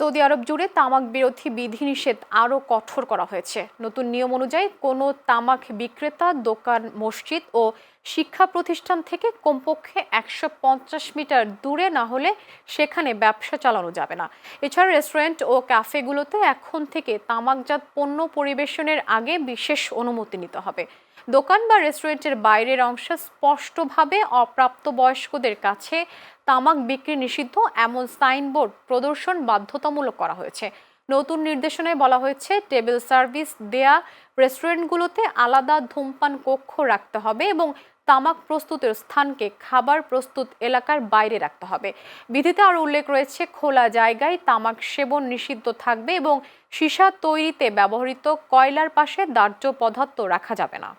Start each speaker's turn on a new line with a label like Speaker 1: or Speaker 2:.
Speaker 1: Saudi আরব জুড়ে তামাক বিরোধী বিধিনিষেধ আরও কঠোর করা হয়েছে। নতুন নিয়ম অনুযায়ী কোনো তামাক বিক্রেতা, দোকান, মসজিদ ও শিক্ষা প্রতিষ্ঠান থেকে কমপক্ষে একশো পঞ্চাশ মিটার দূরে না হলে সেখানে ব্যবসা চালানো যাবে না। এছাড়া রেস্টুরেন্ট ও ক্যাফেগুলোতে এখন থেকে তামাকজাত পণ্য পরিবেশনের আগে বিশেষ অনুমতি নিতে হবে। দোকান বা রেস্টুরেন্টের বাইরের অংশ স্পষ্টভাবে অপ্রাপ্তবয়স্কদের কাছে তামাক বিক্রি নিষিদ্ধ, এমন সাইনবোর্ড প্রদর্শন বাধ্যতামূলক করা হয়েছে। নতুন নির্দেশনায় বলা হয়েছে, টেবিল সার্ভিস দেয়া রেস্টুরেন্টগুলোতে আলাদা ধূমপান কক্ষ রাখতে হবে এবং তামাক প্রস্তুতের স্থানকে খাবার প্রস্তুত এলাকার বাইরে রাখতে হবে। বিধিতে আরও উল্লেখ রয়েছে, খোলা জায়গায় তামাক সেবন নিষিদ্ধ থাকবে এবং সীসা তৈরিতে ব্যবহৃত কয়লার পাশে দাহ্য পদার্থ রাখা যাবে না।